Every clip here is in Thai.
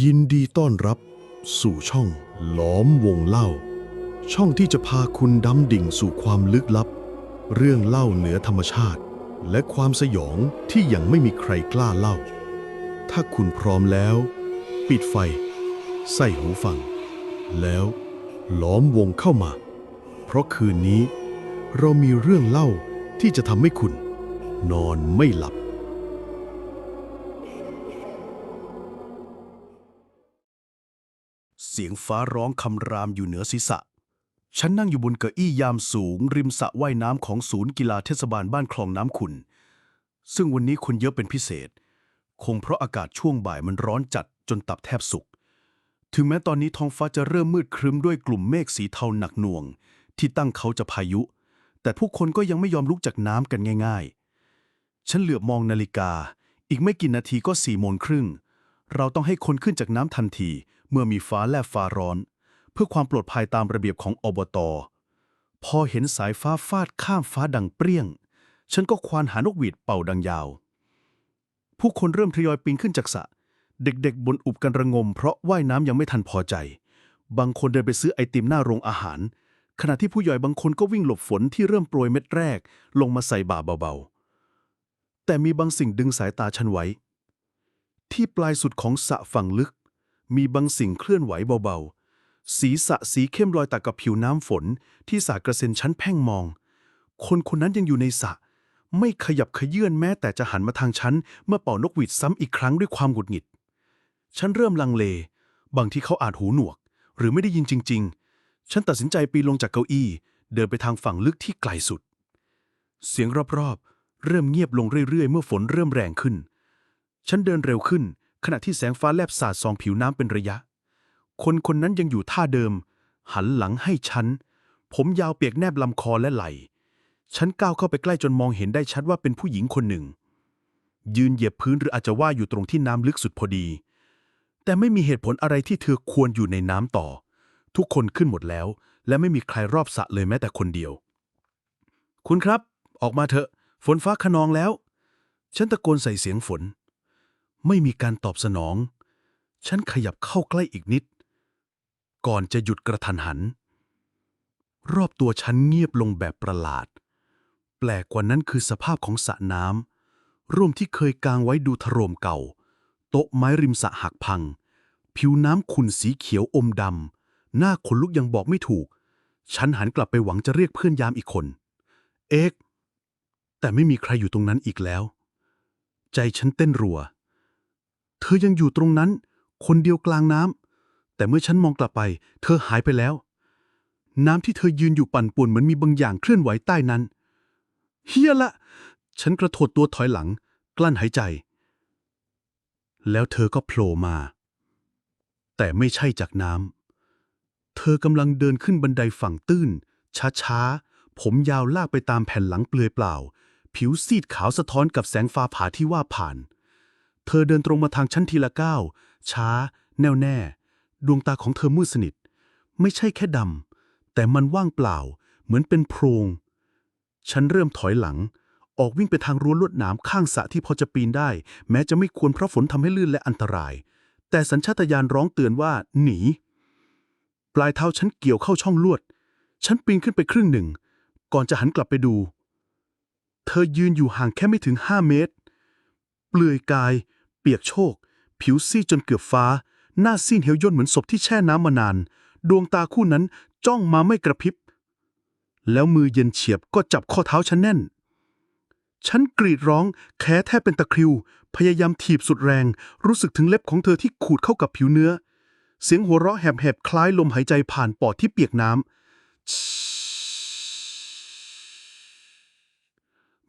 ยินดีต้อนรับสู่ช่องล้อมวงเล่า ช่องที่จะพาคุณดำดิ่งสู่ความลึกลับ เรื่องเล่าเหนือธรรมชาติ และความสยองที่ยังไม่มีใครกล้าเล่า ถ้าคุณพร้อมแล้ว ปิดไฟ ใส่หูฟัง แล้วล้อมวงเข้ามา เพราะคืนนี้ เรามีเรื่องเล่าที่จะทำให้คุณ นอนไม่หลับ สียงฟ้าร้องคำรามอยู่เหนือศีรษะ ฉันนั่งอยู่บนเก้าอี้ยามสูง ริมสระว่ายน้ำของศูนย์กีฬาเทศบาลบ้านคลองน้ำขุน ซึ่งวันนี้คนเยอะเป็นพิเศษ คงเพราะอากาศช่วงบ่ายมันร้อนจัดจนตับแทบสุก ถึงแม้ตอนนี้ท้องฟ้าจะเริ่มมืดครึ้มด้วยกลุ่มเมฆสีเทาหนักหน่วง ที่ตั้งเขาจะพายุ แต่ผู้คนก็ยังไม่ยอมลุกจากน้ำกันง่าย ๆ ฉันเหลือบมองนาฬิกา อีกไม่กี่นาทีก็สี่โมงครึ่ง เราต้องให้คนขึ้นจากน้ำทันที เมื่อมีฟ้าแลบฟ้าร้อน เพื่อความปลอดภัยตามระเบียบของอบต พอเห็นสายฟ้าฟาดข้ามฟ้าดังเปรี้ยง ฉันก็ควานหานกหวีดเป่าดังยาว ผู้คนเริ่มทยอยปีนขึ้นจากสระเด็กๆบนอุบกันระงม เพราะว่ายน้ำยังไม่ทันพอใจ บางคนเดินไปซื้อไอติมหน้าโรงอาหาร ขณะที่ผู้ใหญ่บางคนก็วิ่งหลบฝนที่เริ่มโปรยเม็ดแรก ลงมาใส่บ่าเบาๆ แต่มีบางสิ่งดึงสายตาฉันไว้ ที่ปลายสุดของสระฝั่งลึก มีบางสิ่งเคลื่อนไหวเบาๆ สีสะสีเข้มลอยตักกับผิวน้ำฝนที่สาดกระเซ็นชั้นแพ่งมอง คนคนนั้นยังอยู่ในสระไม่ขยับขยื่นแม้แต่จะหันมาทางฉัน เมื่อเป่านกหวีดซ้ำอีกครั้งด้วยความหงุดหงิด ฉันเริ่มลังเล บางที่เขาอาจหูหนวก หรือไม่ได้ยินจริง ๆ ฉันตัดสินใจปีนลงจากเก้าอี้ เดินไปทางฝั่งลึกที่ไกลสุด เสียงรอบๆ เริ่มเงียบลงเรื่อยๆ เมื่อฝนเริ่มแรงขึ้น ฉันเดินเร็วขึ้น ขณะที่แสงฟ้าแลบสาดส่องผิวน้ำเป็นระยะ คนคนนั้นยังอยู่ท่าเดิม หันหลังให้ฉัน ผมยาวเปียกแนบลำคอและไหล่ฉันก้าวเข้าไปใกล้จนมองเห็นได้ชัดว่าเป็นผู้หญิงคนหนึ่ง ยืนเหยียบพื้นหรืออาจจะว่าอยู่ตรงที่น้ำลึกสุดพอดี แต่ไม่มีเหตุผลอะไรที่เธอควรอยู่ในน้ำต่อ ทุกคนขึ้นหมดแล้ว และไม่มีใครรอบสะเลยแม้แต่คนเดียว คุณครับ ออกมาเถอะ ฝนฟ้าขนองแล้ว ฉันตะโกนใส่เสียงฝน ไม่มีการตอบสนอง ฉันขยับเข้าใกล้อีกนิด ก่อนจะหยุดกระทันหัน รอบตัวฉันเงียบลงแบบประหลาด แปลกกว่านั้นคือสภาพของสระน้ำร่มที่เคยกางไว้ดูถร่มเก่า โต๊ะไม้ริมสระหักพัง ผิวน้ำขุ่นสีเขียวอมดำ หน้าขนลุกยังบอกไม่ถูก ฉันหันกลับไปหวังจะเรียกเพื่อนยามอีกคน เอกแต่ไม่มีใครอยู่ตรงนั้นอีกแล้ว ใจฉันเต้นรัว ธอยังอยู่ตรงนั้น คนเดียวกลางน้ำแต่เมื่อฉันมองกลับไป เธอหายไปแล้ว น้ำที่เธอยืนอยู่ปั่นป่วนเหมือนมีบางอย่างเคลื่อนไหวใต้นั้นเฮียละ ฉันกระโถดตัวถอยหลัง กลั้นหายใจ แล้วเธอก็โผล่มา แต่ไม่ใช่จากน้ำเธอกำลังเดินขึ้นบันไดฝั่งตื้น ช้าๆ ผมยาวลากไปตามแผ่นหลังเปลือยเปล่า ผิวซีดขาวสะท้อนกับแสงฟ้าผ่าที่ว่าผ่าน เธอเดินตรงมาทางฉันทีละก้าวช้า แน่วแน่ ดวงตาของเธอมืดสนิท ไม่ใช่แค่ดำ แต่มันว่างเปล่า เหมือนเป็นโพรง ฉันเริ่มถอยหลัง ออกวิ่งไปทางรั้วลวดหนามข้างสระที่พอจะปีนได้ แม้จะไม่ควรเพราะฝนทำให้ลื่นและอันตราย แต่สัญชาตญาณร้องเตือนว่า หนี ปลายเท้าฉันเกี่ยวเข้าช่องลวด ฉันปีนขึ้นไปครึ่งหนึ่ง ก่อนจะหันกลับไปดู เธอยืนอยู่ห่างแค่ไม่ถึงห้าเมตร เปลือยกาย ปียกโชก ผิวซีดจนเกือบฟ้า หน้าซีดเหี่ยวย่นเหมือนศพที่แช่น้ำมานาน ดวงตาคู่นั้นจ้องมาไม่กระพริบ แล้วมือเย็นเฉียบก็จับข้อเท้าฉันแน่น ฉันกรีดร้องแค้แทบเป็นตะคริว พยายามถีบสุดแรง รู้สึกถึงเล็บของเธอที่ขูดเข้ากับผิวเนื้อ เสียงหัวเราะแหบๆคล้ายลมหายใจผ่านปอดที่เปียกน้ำ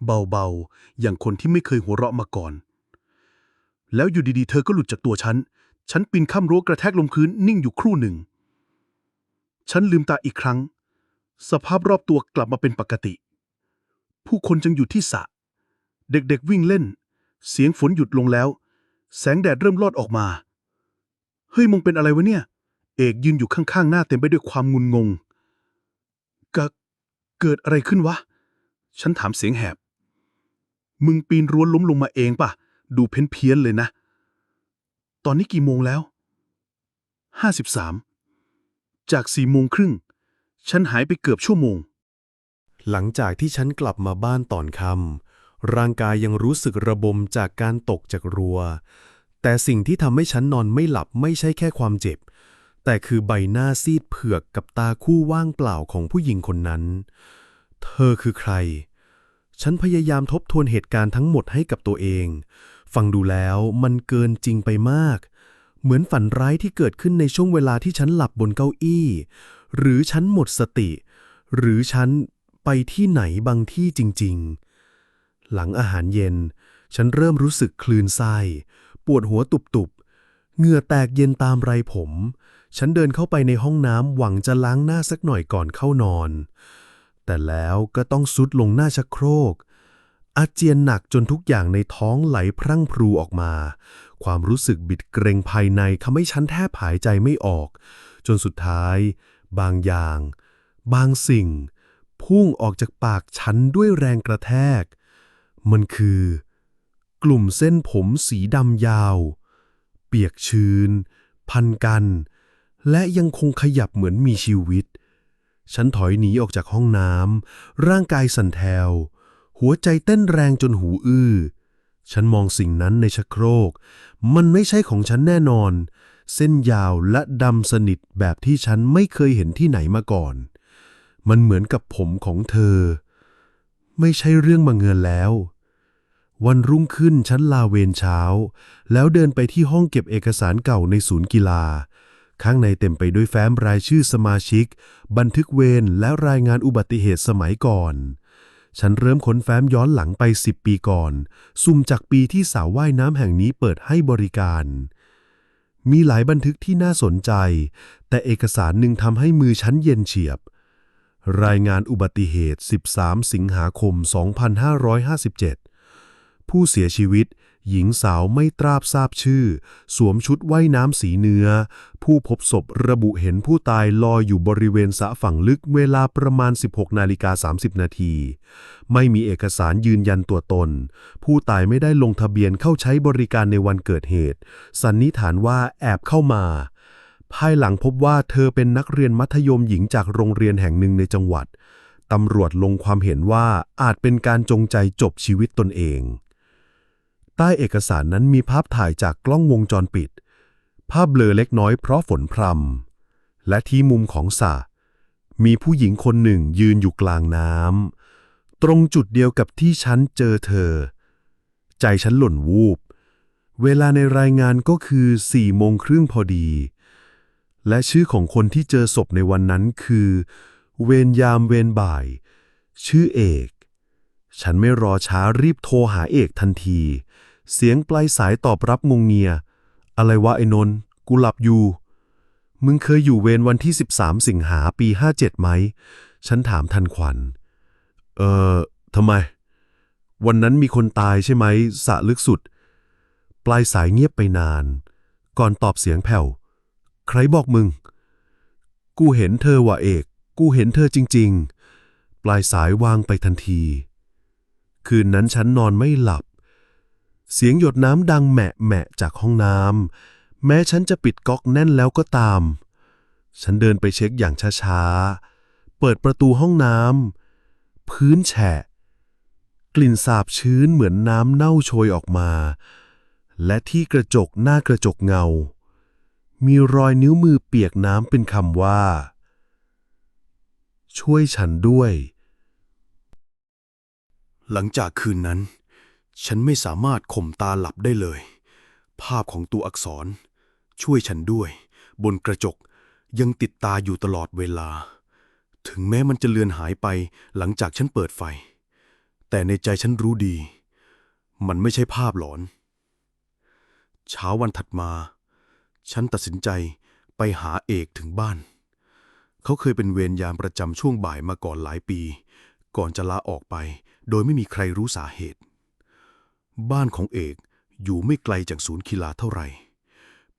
เบาๆ อย่างคนที่ไม่เคยหัวเราะมาก่อน แล้วอยู่ดีๆ เธอก็หลุดจากตัวฉัน ฉันปีนข้ามรั้วกระแทกลงพื้นนิ่งอยู่ครู่หนึ่ง ฉันลืมตาอีกครั้ง สภาพรอบตัวกลับมาเป็นปกติ ผู้คนจึงอยู่ที่สระ เด็กๆวิ่งเล่น เสียงฝนหยุดลงแล้ว แสงแดดเริ่มลอดออกมา เฮ้ยมึงเป็นอะไรวะเนี่ย เอกยืนอยู่ข้างๆ หน้าเต็มไปด้วยความงุนงงกะเกิดอะไรขึ้นวะ ฉันถามเสียงแหบ มึงปีนรั้วล้มลงมาเองป่ะ ดูเพ้นเพี้ยนๆเลยนะ ตอนนี้กี่โมงแล้ว53จากสี่โมงครึ่ง ฉันหายไปเกือบชั่วโมง หลังจากที่ฉันกลับมาบ้านตอนค่ำร่างกายยังรู้สึกระบมจากการตกจากรัว แต่สิ่งที่ทำให้ฉันนอนไม่หลับไม่ใช่แค่ความเจ็บ แต่คือใบหน้าซีดเผือกกับตาคู่ว่างเปล่าของผู้หญิงคนนั้น เธอคือใคร ฉันพยายามทบทวนเหตุการณ์ทั้งหมดให้กับตัวเอง ฟังดูแล้วมันเกินจริงไปมาก เหมือนฝันร้ายที่เกิดขึ้นในช่วงเวลาที่ฉันหลับบนเก้าอี้ หรือฉันหมดสติ หรือฉันไปที่ไหนบางที่จริง ๆ หลังอาหารเย็น ฉันเริ่มรู้สึกคลื่นไส้ปวดหัวตุบๆเหงื่อแตกเย็นตามไรผม ฉันเดินเข้าไปในห้องน้ำหวังจะล้างหน้าสักหน่อยก่อนเข้านอน แต่แล้วก็ต้องซุดลงหน้าชักโครก อาเจียนหนักจนทุกอย่างในท้องไหลพรั่งพรูออกมา ความรู้สึกบิดเกรงภายในทำให้ฉันแทบหายใจไม่ออก จนสุดท้าย บางอย่าง บางสิ่ง พุ่งออกจากปากฉันด้วยแรงกระแทก มันคือ กลุ่มเส้นผมสีดำยาว เปียกชื้น พันกัน และยังคงขยับเหมือนมีชีวิต ฉันถอยหนีออกจากห้องน้ำร่างกายสั่นแทว หัวใจเต้นแรงจนหูอื้อ ฉันมองสิ่งนั้นในชักโครก มันไม่ใช่ของฉันแน่นอน เส้นยาวและดำสนิทแบบที่ฉันไม่เคยเห็นที่ไหนมาก่อน มันเหมือนกับผมของเธอ ไม่ใช่เรื่องบังเงินแล้ว วันรุ่งขึ้นฉันลาเวรเช้า แล้วเดินไปที่ห้องเก็บเอกสารเก่าในศูนย์กีฬาข้างในเต็มไปด้วยแฟ้มรายชื่อสมาชิก บันทึกเวรและรายงานอุบัติเหตุสมัยก่อน ฉันเริ่มค้นแฟ้มย้อนหลังไป 10 ปีก่อน ซุ่มจากปีที่สาวว่ายน้ำแห่งนี้เปิดให้บริการ มีหลายบันทึกที่น่าสนใจ แต่เอกสารหนึ่งทำให้มือฉันเย็นเฉียบ รายงานอุบัติเหตุ 13 สิงหาคม 2557 ผู้เสียชีวิต หญิงสาวไม่ตราบทราบชื่อ สวมชุดว่ายน้ำสีเนื้อ ผู้พบศพระบุเห็นผู้ตายลอยอยู่บริเวณสะฝั่งลึกเวลาประมาณ 16นาฬิกา30 นาที ไม่มีเอกสารยืนยันตัวตน ผู้ตายไม่ได้ลงทะเบียนเข้าใช้บริการในวันเกิดเหตุ สันนิษฐานว่าแอบเข้ามา ภายหลังพบว่าเธอเป็นนักเรียนมัธยมหญิงจากโรงเรียนแห่งหนึ่งในจังหวัดตำรวจลงความเห็นว่าอาจเป็นการจงใจจบชีวิตตนเอง ใต้เอกสารนั้นมีภาพถ่ายจากกล้องวงจรปิด ภาพเบลอเล็กน้อยเพราะฝนพรำและที่มุมของสระมีผู้หญิงคนหนึ่งยืนอยู่กลางน้ำตรงจุดเดียวกับที่ฉันเจอเธอ ใจฉันหล่นวูบ เวลาในรายงานก็คือสี่โมงครึ่งพอดี และชื่อของคนที่เจอศพในวันนั้นคือ เวรยามเวรบ่าย ชื่อเอก ฉันไม่รอช้ารีบโทรหาเอกทันที เสียงปลายสายตอบรับงงเงีย อะไรวะไอ้นนท์กูหลับอยู่ มึงเคยอยู่เวรวันที่ 13 สิงหาปี 57 ไหม ฉันถามทันควันเอ่อทำไม วันนั้นมีคนตายใช่ไหม สะลึกสุด ปลายสายเงียบไปนาน ก่อนตอบเสียงแผ่ว ใครบอกมึง กูเห็นเธอว่ะเอก กูเห็นเธอจริง ๆ ปลายสายวางไปทันที คืนนั้นฉันนอนไม่หลับ เสียงหยดน้ำดังแหมะแหมะจากห้องน้ำแม้ฉันจะปิดก๊อกแน่นแล้วก็ตาม ฉันเดินไปเช็คอย่างช้าๆ เปิดประตูห้องน้ำพื้นแฉะ กลิ่นสาบชื้นเหมือนน้ำเน่าโชยออกมา และที่กระจกหน้ากระจกเงา มีรอยนิ้วมือเปียกน้ำเป็นคำว่า ช่วยฉันด้วย หลังจากคืนนั้น ฉันไม่สามารถข่มตาหลับได้เลย ภาพของตัวอักษร ช่วยฉันด้วย บนกระจกยังติดตาอยู่ตลอดเวลา ถึงแม้มันจะเลือนหายไปหลังจากฉันเปิดไฟ แต่ในใจฉันรู้ดี มันไม่ใช่ภาพหลอน เช้าวันถัดมา ฉันตัดสินใจไปหาเอกถึงบ้าน เขาเคยเป็นเวรยามประจำช่วงบ่ายมาก่อนหลายปี ก่อนจะลาออกไป โดยไม่มีใครรู้สาเหตุ บ้านของเอกอยู่ไม่ไกลจากศูนย์กีฬาเท่าไหร่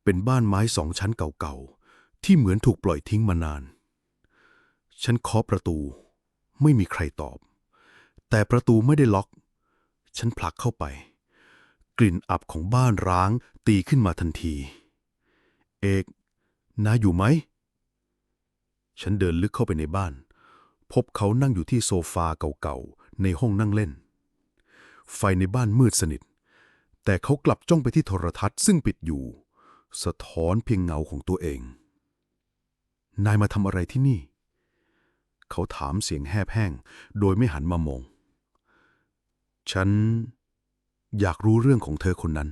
เป็นบ้านไม้สองชั้นเก่าๆ ที่เหมือนถูกปล่อยทิ้งมานาน ฉันเคาะประตู ไม่มีใครตอบ แต่ประตูไม่ได้ล็อก ฉันผลักเข้าไป กลิ่นอับของบ้านร้างตีขึ้นมาทันที เอกนาอยู่ไหม ฉันเดินลึกเข้าไปในบ้าน พบเขานั่งอยู่ที่โซฟาเก่าๆ ในห้องนั่งเล่น ไฟในบ้านมืดสนิท แต่เขากลับจ้องไปที่โทรทัศน์ซึ่งปิดอยู่ สะท้อนเพียงเงาของตัวเอง นายมาทำอะไรที่นี่ เขาถามเสียงแหบแห้ง โดยไม่หันมามอง ฉันอยากรู้เรื่องของเธอคนนั้น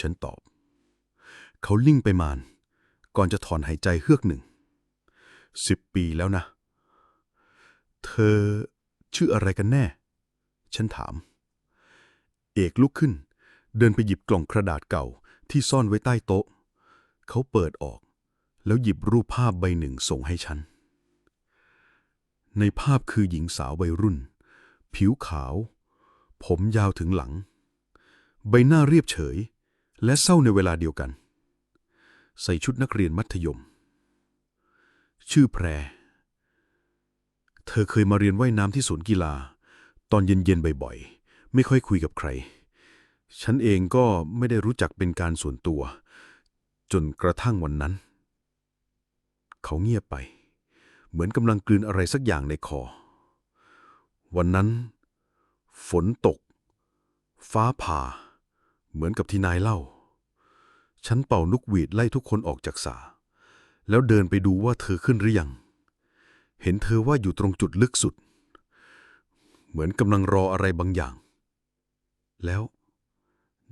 ฉันตอบ เขาลิ่งไปมาน ก่อนจะถอนหายใจเฮือกหนึ่ง สิบปีแล้วนะ เธอชื่ออะไรกันแน่ ฉันถาม เอกลุกขึ้น เดินไปหยิบกล่องกระดาษเก่าที่ซ่อนไว้ใต้โต๊ะ เขาเปิดออก แล้วหยิบรูปภาพใบหนึ่งส่งให้ฉัน ในภาพคือหญิงสาววัยรุ่น ผิวขาว ผมยาวถึงหลัง ใบหน้าเรียบเฉย และเศร้าในเวลาเดียวกัน ใส่ชุดนักเรียนมัธยม ชื่อแพร เธอเคยมาเรียนว่ายน้ำที่ศูนย์กีฬา ตอนเย็นๆบ่อยๆ ไม่ค่อยคุยกับใคร ฉันเองก็ไม่ได้รู้จักเป็นการส่วนตัว จนกระทั่งวันนั้น เขาเงียบไป เหมือนกำลังกลืนอะไรสักอย่างในคอ วันนั้น ฝนตก ฟ้าผ่า เหมือนกับที่นายเล่า ฉันเป่านกหวีดไล่ทุกคนออกจากสาแล้วเดินไปดูว่าเธอขึ้นหรือยัง เห็นเธอว่าอยู่ตรงจุดลึกสุด เหมือนกำลังรออะไรบางอย่าง แล้ว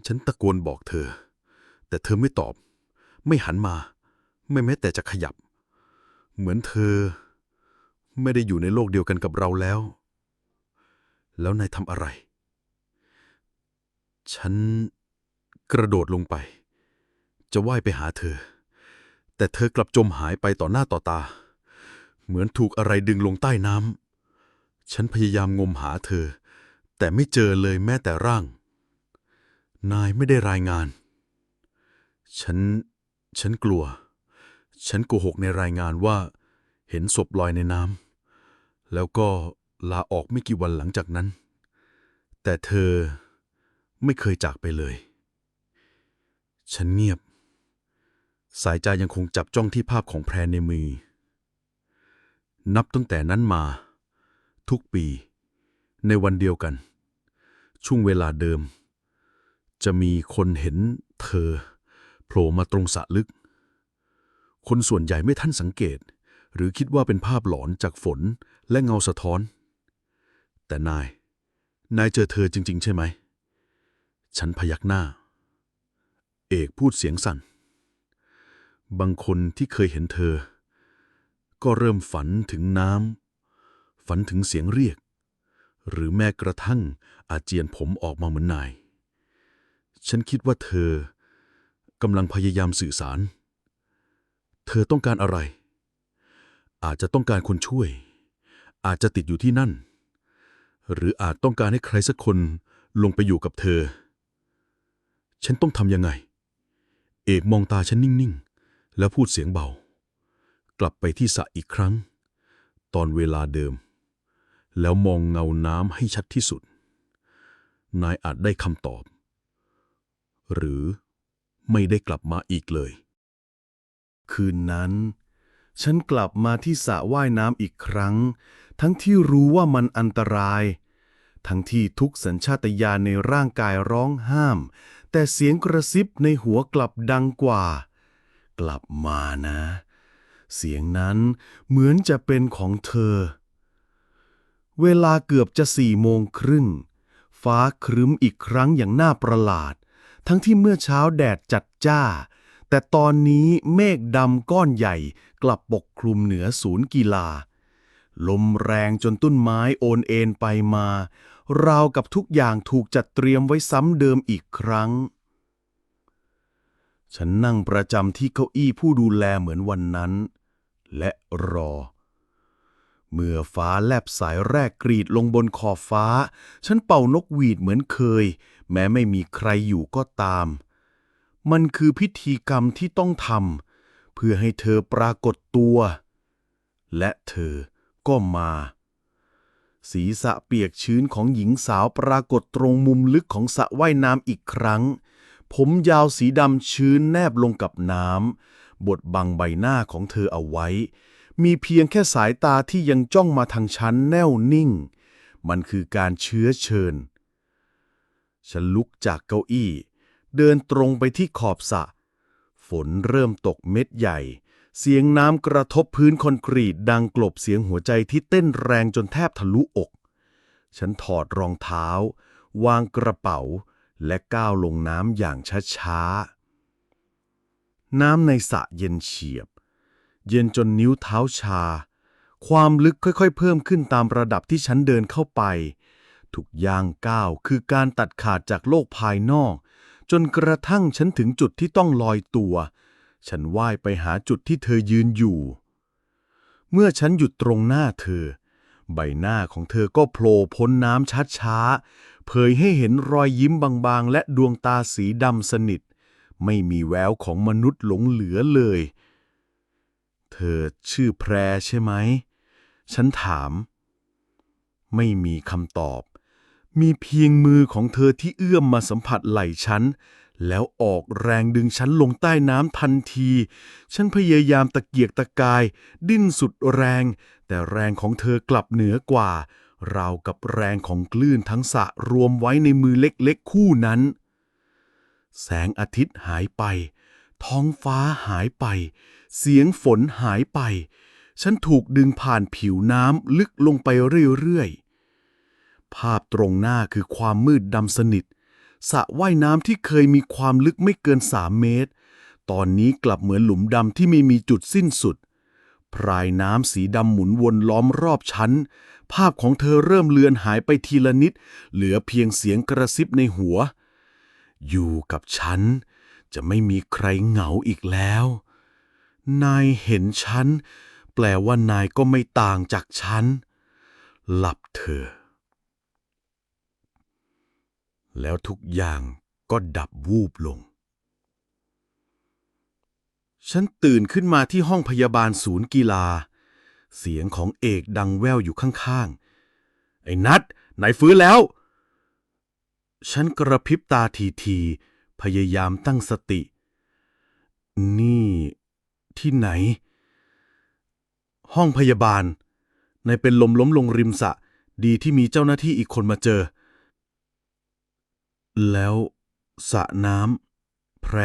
ฉันตะโกนบอกเธอ แต่เธอไม่ตอบ ไม่หันมา ไม่แม้แต่จะขยับ เหมือนเธอ ไม่ได้อยู่ในโลกเดียวกันกับเราแล้ว แล้วนายทำอะไร ฉันกระโดดลงไป จะว่ายไปหาเธอ แต่เธอกลับจมหายไปต่อหน้าต่อตา เหมือนถูกอะไรดึงลงใต้น้ำ ฉันพยายามงมหาเธอ แต่ไม่เจอเลยแม้แต่ร่าง นายไม่ได้รายงาน ฉัน ฉันกลัว ฉันโกหกในรายงานว่า เห็นศพลอยในน้ำแล้วก็ลาออกไม่กี่วันหลังจากนั้น แต่เธอไม่เคยจากไปเลย ฉันเงียบ สายใจยังคงจับจ้องที่ภาพของแพรในมือ นับตั้งแต่นั้นมา ทุกปี ในวันเดียวกัน ช่วงเวลาเดิม จะมีคนเห็นเธอโผล่มาตรงสระลึก คนส่วนใหญ่ไม่ทันสังเกต หรือคิดว่าเป็นภาพหลอนจากฝนและเงาสะท้อน แต่นาย นายเจอเธอจริง ๆ ใช่ไหม ฉันพยักหน้า เอกพูดเสียงสั่น บางคนที่เคยเห็นเธอ ก็เริ่มฝันถึงน้ำ ฝันถึงเสียงเรียก หรือแม้กระทั่งอาเจียนผมออกมาเหมือนนาย ฉันคิดว่าเธอกำลังพยายามสื่อสาร เธอต้องการอะไร อาจจะต้องการคนช่วย อาจจะติดอยู่ที่นั่น หรืออาจต้องการให้ใครสักคนลงไปอยู่กับเธอ ฉันต้องทำยังไง เอกมองตาฉันนิ่งๆ แล้วพูดเสียงเบา กลับไปที่สระอีกครั้ง ตอนเวลาเดิม แล้วมองเงาน้ำให้ชัดที่สุด นายอาจได้คำตอบ หรือไม่ได้กลับมาอีกเลย คืนนั้น ฉันกลับมาที่สระว่ายน้ำอีกครั้ง ทั้งที่รู้ว่ามันอันตราย ทั้งที่ทุกสัญชาตญาณในร่างกายร้องห้าม แต่เสียงกระซิบในหัวกลับดังกว่า กลับมานะ เสียงนั้นเหมือนจะเป็นของเธอ เวลาเกือบจะสี่โมงครึ่ง ฟ้าครึ้มอีกครั้งอย่างน่าประหลาด ทั้งที่เมื่อเช้าแดดจัดจ้า แต่ตอนนี้เมฆดำก้อนใหญ่กลับปกคลุมเหนือศูนย์กีฬา ลมแรงจนต้นไม้โอนเอ็นไปมา ราวกับทุกอย่างถูกจัดเตรียมไว้ซ้ำเดิมอีกครั้ง ฉันนั่งประจำที่เก้าอี้ผู้ดูแลเหมือนวันนั้น และรอ เมื่อฟ้าแลบสายแรกกรีดลงบนขอบฟ้า ฉันเป่านกหวีดเหมือนเคย แม้ไม่มีใครอยู่ก็ตาม มันคือพิธีกรรมที่ต้องทำเพื่อให้เธอปรากฏตัว และเธอก็มา ศีรษะเปียกชื้นของหญิงสาวปรากฏตรงมุมลึกของสระว่ายน้ำอีกครั้งผผมยาวสีดำชื้นแนบลงกับน้ำบดบังใบหน้าของเธอเอาไว้ มีเพียงแค่สายตาที่ยังจ้องมาทางฉันแน่วนิ่ง มันคือการเชื้อเชิญ ฉันลุกจากเก้าอี้ เดินตรงไปที่ขอบสระฝนเริ่มตกเม็ดใหญ่ เสียงน้ำกระทบพื้นคอนกรีตดังกลบเสียงหัวใจที่เต้นแรงจนแทบทะลุอก ฉันถอดรองเท้า วางกระเป๋า และก้าวลงน้ำอย่างช้าๆ น้ำในสระเย็นเฉียบ เย็นจนนิ้วเท้าชา ความลึกค่อยๆ เพิ่มขึ้นตามระดับที่ฉันเดินเข้าไป ทุกย่างก้าวคือการตัดขาดจากโลกภายนอก จนกระทั่งฉันถึงจุดที่ต้องลอยตัว ฉันว่ายไปหาจุดที่เธอยืนอยู่ เมื่อฉันหยุดตรงหน้าเธอ ใบหน้าของเธอก็โผล่พ้นน้ำช้าๆ เผยให้เห็นรอยยิ้มบางๆ และดวงตาสีดำสนิท ไม่มีแววของมนุษย์หลงเหลือเลย เธอชื่อแพรใช่ไหม ฉันถาม ไม่มีคำตอบ มีเพียงมือของเธอที่เอื้อมมาสัมผัสไหล่ฉัน แล้วออกแรงดึงฉันลงใต้น้ำทันที ฉันพยายามตะเกียกตะกาย ดิ้นสุดแรง แต่แรงของเธอกลับเหนือกว่า ราวกับแรงของคลื่นทั้งสะรวมไว้ในมือเล็กๆคู่นั้น แสงอาทิตย์หายไป ท้องฟ้าหายไป เสียงฝนหายไป ฉันถูกดึงผ่านผิวน้ำลึกลงไปเรื่อยๆ ภาพตรงหน้าคือความมืดดำสนิทสระว่ายน้ำที่เคยมีความลึกไม่เกินสามเมตร ตอนนี้กลับเหมือนหลุมดำที่ไม่มีจุดสิ้นสุด พรายน้ำสีดำหมุนวนล้อมรอบฉันภาพของเธอเริ่มเลือนหายไปทีละนิด เหลือเพียงเสียงกระซิบในหัว อยู่กับฉัน จะไม่มีใครเหงาอีกแล้ว นายเห็นฉัน แปลว่านายก็ไม่ต่างจากฉัน หลับเถอแล้วทุกอย่างก็ดับวูบลง ฉันตื่นขึ้นมาที่ห้องพยาบาลศูนย์กีฬา เสียงของเอกดังแว่วอยู่ข้างๆ ไอ้นัดไหนฟื้นแล้ว ฉันกระพริบตาทีๆ พยายามตั้งสติ นี่ ที่ไหน ห้องพยาบาลนายเป็นลมล้มลงริมสะ ดีที่มีเจ้าหน้าที่อีกคนมาเจอ แล้วสะน้ำแพร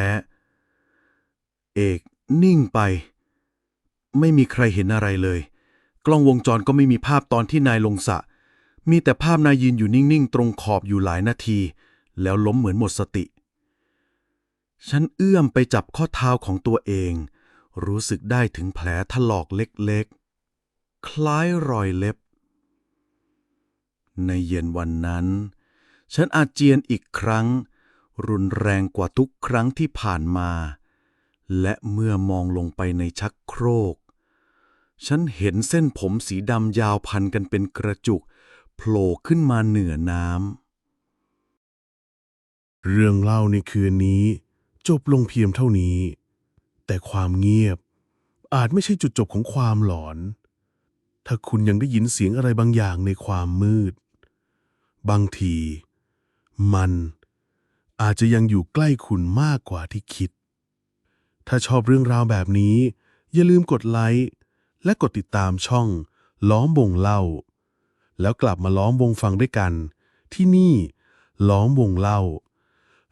เอกนิ่งไป ไม่มีใครเห็นอะไรเลย กล้องวงจรก็ไม่มีภาพตอนที่นายลงสะ มีแต่ภาพนายยืนอยู่นิ่งๆ ตรงขอบอยู่หลายนาที แล้วล้มเหมือนหมดสติ ฉันเอื้อมไปจับข้อเท้าของตัวเอง รู้สึกได้ถึงแผลถลอกเล็กๆ คล้ายรอยเล็บ ในเย็นวันนั้น ฉันอาเจียนอีกครั้ง รุนแรงกว่าทุกครั้งที่ผ่านมา และเมื่อมองลงไปในชักโครก ฉันเห็นเส้นผมสีดำยาวพันกันเป็นกระจุกโผล่ขึ้นมาเหนือน้ำ เรื่องเล่าในคืนนี้ จบลงเพียงเท่านี้ แต่ความเงียบ อาจไม่ใช่จุดจบของความหลอน ถ้าคุณยังได้ยินเสียงอะไรบางอย่างในความมืด บางที มันอาจจะยังอยู่ใกล้คุณมากกว่าที่คิด ถ้าชอบเรื่องราวแบบนี้ อย่าลืมกดไลค์ และกดติดตามช่อง ล้อมวงเล่า แล้วกลับมาล้อมวงฟังด้วยกัน ที่นี่ ล้อมวงเล่า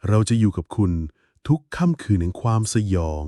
เราจะอยู่กับคุณทุกค่ำคืนแห่งความสยอง